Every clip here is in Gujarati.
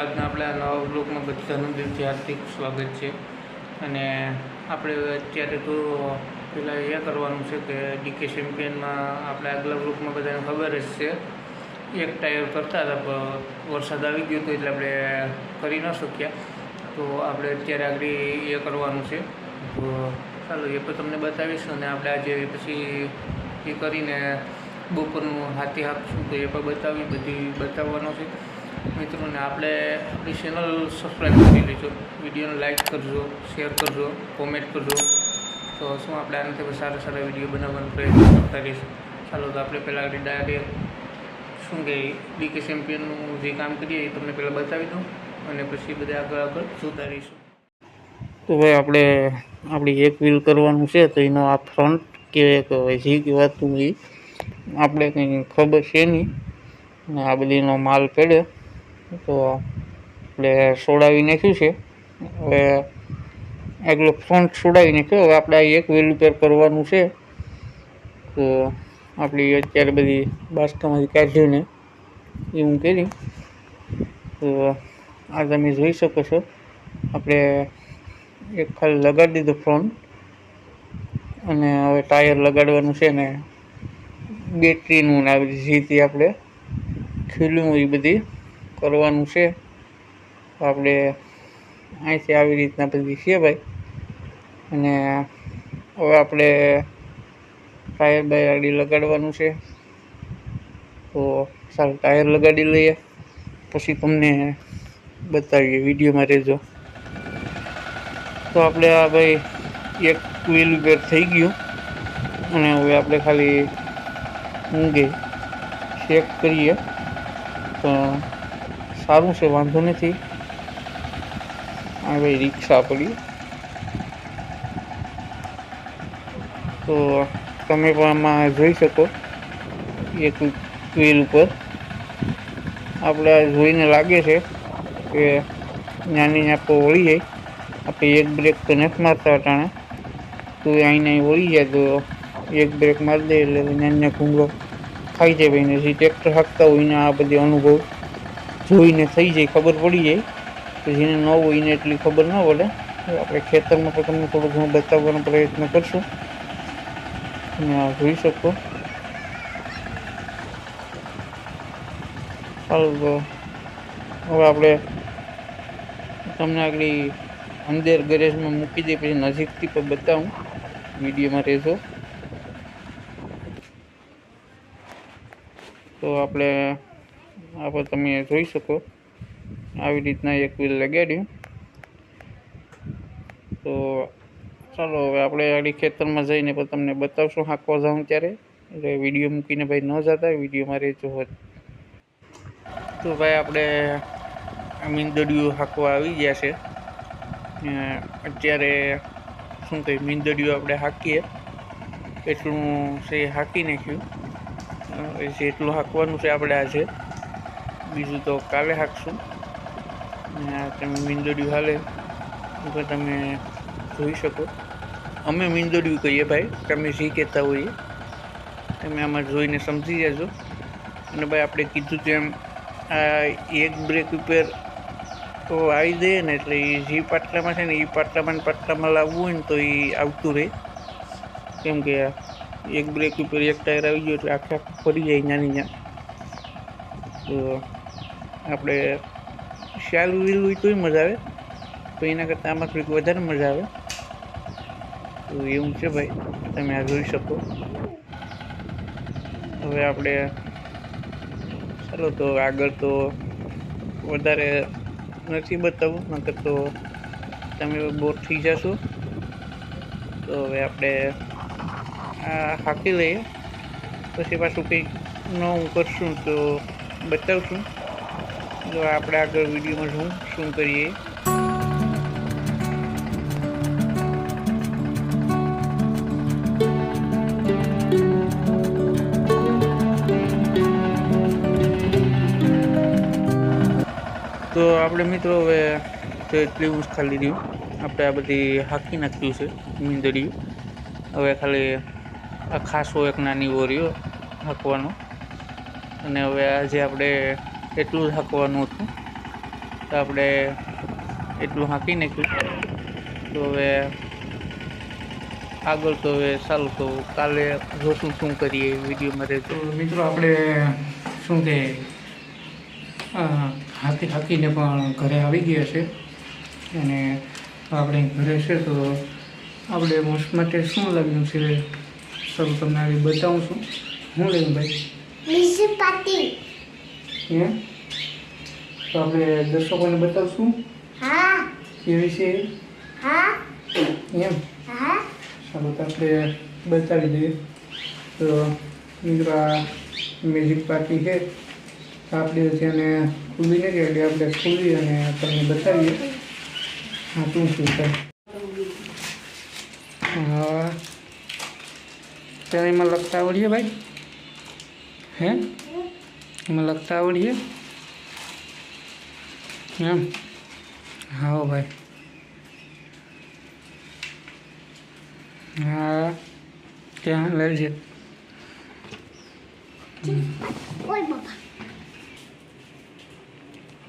આજના આપણે નવા બ્લોકમાં બધાનું દિલથી હાર્દિક સ્વાગત છે. અને આપણે અત્યારે તો પહેલાં એ કરવાનું છે કે ડીકે ચેમ્પિયનમાં આપણે આગલા બ્લોકમાં બધાને ખબર જ છે. એક ટાયર કરતા હતા વરસાદ આવી ગયો હતો એટલે આપણે કરી ન શક્યા. તો આપણે અત્યારે આગળ એ કરવાનું છે. તો ચાલો, એ પણ તમને બતાવીશ અને આપણે આજે પછી એ કરીને બપોરનું હાથી આપશું તો એ પણ બતાવી, બધી બતાવવાનો છે. મિત્રોને આપણે આપણી ચેનલ સબસ્ક્રાઈબ કરી લેજો. વિડીયોને લાઇક કરજો શેર કરજો કોમેન્ટ કરજો. તો શું આપણે આનાથી સારા સારા વીડિયો બનાવવાનો પ્રયત્ન કરતા રહીશું? ચાલો તો આપણે પહેલાં ડાયરેક્ટ શું કે ડીકે ચેમ્પિયનનું જે કામ કરીએ એ તમને પહેલાં બતાવી દઉં અને પછી બધા આગળ આગળ જોતા રહીશું. તો ભાઈ આપણે આપણી એક વ્હીલ કરવાનું છે તો એનો આ ફ્રન્ટ કે જે કહેવાતું એ આપણે કંઈ ખબર છે નહીં. અને આ બધીનો માલ પડ્યો. તો આપણે સોડાવી નાખ્યું છે. હવે આગલો ફ્રન્ટ સોડાવી નાખ્યો. હવે આપણે એક વ્હીલ રિપેર કરવાનું છે. તો આપણી અત્યારે બધી બાસ્કામાંથી કાઢીને એવું કરી. તો આ તમે જોઈ શકો છો. આપણે એક ખાલી લગાડી દીધો ફ્રન્ટ અને હવે ટાયર લગાડવાનું છે ને બેટરીનું ને આવી જીતી આપણે ખીલું એ બધી. કરવાનું છે. આપણે અહીંથી આવી રીતના બધી છે ભાઈ. અને હવે આપણે ટાયર બાય આગળ લગાડવાનું છે. તો સારું ટાયર લગાડી લઈએ. પછી તમને બતાવીએ, વિડીયોમાં રહેજો. તો આપણે આ ભાઈ એક વ્હીલ ઉપર થઈ ગયું. અને હવે આપણે ખાલી ઊંઘે ચેક કરીએ. તો સારું છે, વાંધો નથી. ભાઈ રિક્ષા પડી તો તમે પણ આમાં જોઈ શકો એક વ્હીલ ઉપર. આપણે જોઈને લાગે છે કે નાની આપણે વળી જાય. આપણે એક બ્રેક તો નથી મારતા અટાણે. તો અહીંને અહીં વળી જાય તો એક બ્રેક મારી દે એટલે નાની ઘૂંગળો ખાઈ જાય ભાઈને જે ટ્રેક્ટર હાંકતા હોય ને આ બધી અનુભવ. જોઈને થઈ જાય, ખબર પડી જાય. કે જેને ન હોય, એને એટલી ખબર ન પડે આપણે ખેતરમાં પણ તમને થોડું ઘણું બતાવવાનો પ્રયત્ન કરશું. તમે આ જોઈ શકો. ચાલો તો હવે આપણે તમને આગળ અંદર ગેરેજમાં મૂકી દઈએ, પછી નજીકથી પણ બતાવું. વિડીયોમાં રહેશો તો આપણે આ પર તમે જોઈ શકો. આવી રીતના એક વ્હીલ લગાડ્યું. તો ચાલો હવે આપણે આડી ખેતરમાં જઈને પણ તમને બતાવશું હાંકવા જાઉં ત્યારે. એટલે વીડિયો મૂકીને ભાઈ ન જતા વિડીયોમાં રહેજો હોત. તો ભાઈ આપણે મીંદડિયું હાંકવા આવી ગયા છે. અત્યારે શું કહે મીંદડિયું આપણે હાંકીએ. એટલું છે હાંકી નાખ્યું. જેટલું હાંકવાનું છે આપણે આજે બીજું તો કાલે હાંકશું. અને આ તમે મીંદડિયું હાલે તો તમે જોઈ શકો. અમે મીંદોડિયું કહીએ ભાઈ, તમે જે કહેતા હોઈએ, તમે આમાં જોઈને સમજી જજો. અને ભાઈ, આપણે કીધું તેમ, આ એક બ્રેક ઉપર તો આવી દઈએ ને, એટલે એ જે પાટલામાં છે ને, એ પાટલામાં ને પાટલામાં લાવવું હોય ને, તો એ આવતું રહે. કેમ કે એક બ્રેક ઉપર એક ટાયર આવી ગયો, એટલે આખે આખું ફરી જાય નાની ત્યાં તો આપણે શાલ વ્હીલ હોય તોય મજા આવે તો એના કરતાં આમાં થોડીક વધારે મજા આવે. તો એવું છે ભાઈ, તમે આ જોઈ શકો. હવે આપણે, ચાલો તો આગળ તો વધારે નથી બતાવવું નકર તો તમે બોર થઈ જશો. તો હવે આપણે આ હાંકી લઈએ. પછી પાછું કંઈક નવું કરશું તો બતાવશું. તો આપણે આગળ વિડીયોમાં શું શું કરીએ? તો આપણે મિત્રો હવે એટલી ઊંચ ખાલી રહ્યું. આપણે આ બધી હાંકી નાખ્યું છે મીંદડિયું હવે ખાલી આ ખાસો એક નાની ઓરિયો હાંકવાનો. અને હવે આજે આપણે એટલું જ હાંકવાનું હતું. તો આપણે એટલું હાંકી નાખ્યું. તો હવે આગળ તો હવે ચાલુ તો કાલે જોશું શું કરીએ વિડીયોમાં રહેતો મિત્રો આપણે શું કે હાંકી હાકીને પણ ઘરે આવી ગયા છે. અને આપણે ઘરે છે તો આપણે મોસ્ટ માટે શું લાગ્યું છે? સારું તમને આવી બતાવું છું. હું લઈ ભાઈ? એમ તો આપણે દર્શકોને બતાવશું હા. કેવી છે? હા. એમ? હા. ચાલો તો આપણે બતાવી દઈએ. તો મિત્રો આ મ્યુઝિક પાર્ટી છે. તો આપણે તેને ખુલ્લી નથી એટલે આપણે ખુલ્લી અને તમને બતાવીએ. હા શું શું થાય હા. ત્યારે એમાં લખતા આવડીએ ભાઈ? હે? એમાં લખતા આવડીએ. એમ? હા ભાઈ. હા ત્યાં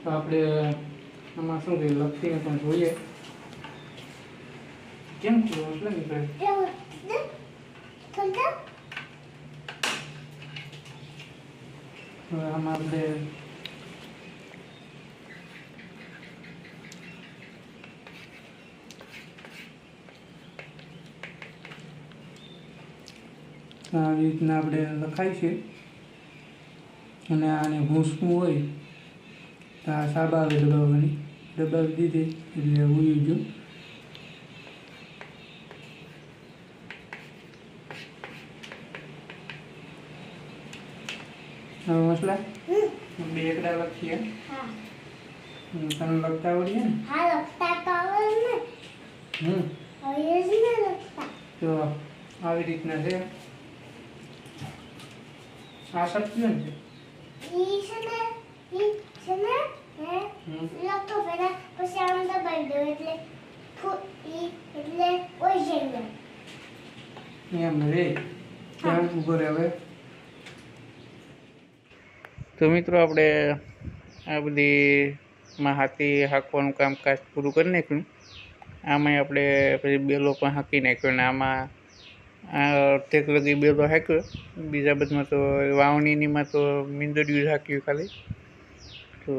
તો આપણે આમાં શું કહીએ લખીને પણ જોઈએ. કેમ થયું એટલે નીકળે એવું ને થોડા હવે આમાં આપણે આવી રીતના આપણે લખાય છે. અને આને ભૂસવું હોય તો આ સાબા આવે દબાવવાની. દબાવી દીધી એટલે ઉયું ગયું. હવે મસલા હમ બે એકડા લખીએ હા હમ, તને લખતા આવડીએ ને હા લખતા તો આવડે ને હમ હવે જ ને લખતા તો આવી રીતના છે આ સપ્લિમેન્ટ છે ઈ છે ને ઈ છે ને હે હમ. લખતો પહેલા પછી આમ દબાઈ દો એટલે ફૂ- ઈ એટલે ઓય જઈને એમ રે ત્યાં ઊભો રહે હવે તો મિત્રો આપણે આ બધી માં હાથી હાંકવાનું કામકાજ પૂરું કરી નાખ્યું. આમાં આપણે પછી બેલો પણ હાંકી નાખ્યો અને આમાં અડધેક લગી બેલો હાંક્યો. બીજા બધામાં તો વાવણીનીમાં તો મીંદડિયું જ હાંક્યું ખાલી. તો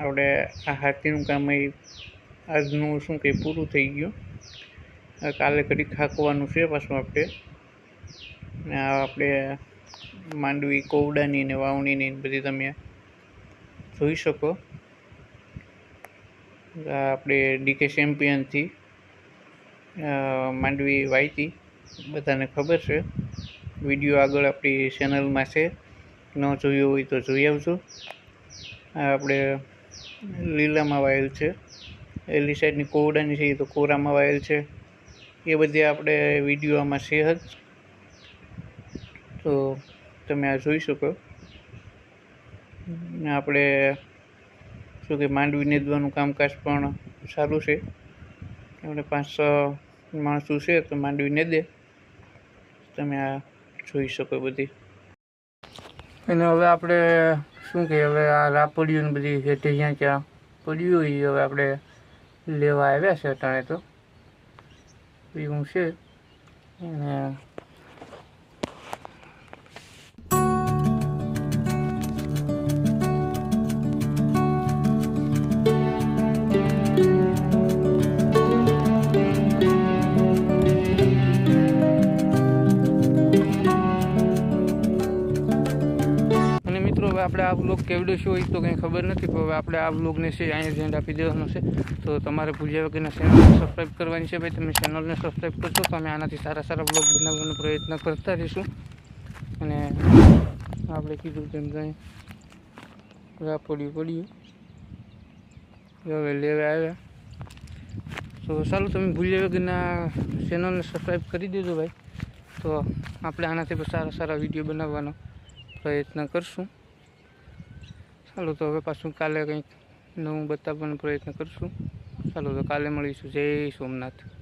આપણે આ હાથીનું કામ એ આજનું શું કંઈ પૂરું થઈ ગયું. કાલે ઘડીક હાંકવાનું છે પાછું આપણે. આપણે માંડવી કોવડાની ને વાવણીની બધી તમે જોઈ શકો. આપણે ડીકે ચેમ્પિયનથી માંડવી વાયતી. બધાને ખબર છે. વીડિયો આગળ આપણી ચેનલમાં છે. ન જોયો હોય તો જોઈ આવજો. આપણે લીલામાં વાયેલ છે. એલી સાઈડની કોવડાની છે, એ તો કોરામાં વાયેલ છે. એ બધી આપણે વીડિયો આમાં છે જ. તો તમે આ જોઈ શકો. ને આપણે શું કે માંડવી નેદવાનું કામકાજ પણ સારું છે. આપણે પાંચ માણસો છે તો માંડવી નેદે. તમે આ જોઈ શકો બધી. અને હવે આપણે શું કે હવે આ રાપડીઓ ને બધી હેઠે જ્યાં ત્યાં પડ્યું હોય હવે આપણે લેવા આવ્યા છે અટાણે તો. એવું છે. અને હવે આપણે આ બ્લોગ કેવડો શું હોય તો કંઈ ખબર નથી, પણ હવે આપણે આ બ્લોગને છે અહીંયા જ આપી દેવાનો છે. તો તમારે ભૂલ્યા વગરના ચેનલને સબસ્ક્રાઈબ કરવાની છે ભાઈ. તમે ચેનલને સબસ્ક્રાઈબ કરશો તો અમે આનાથી સારા સારા બ્લોગ બનાવવાનો પ્રયત્ન કરતા રહીશું. અને આપણે કીધું તેમ કંઈ આ પડ્યું પડ્યું હવે લેવા આવ્યા. તો ચાલો તમે ભૂલ્યા વગરના ચેનલને સબસ્ક્રાઈબ કરી દેજો ભાઈ. તો આપણે આનાથી પણ સારા સારા વીડિયો બનાવવાનો પ્રયત્ન કરશું. ચાલો તો હવે પાછું કાલે કંઈક નવું બતાવવાનો પ્રયત્ન કરશું. ચાલો તો કાલે મળીશું. જય સોમનાથ.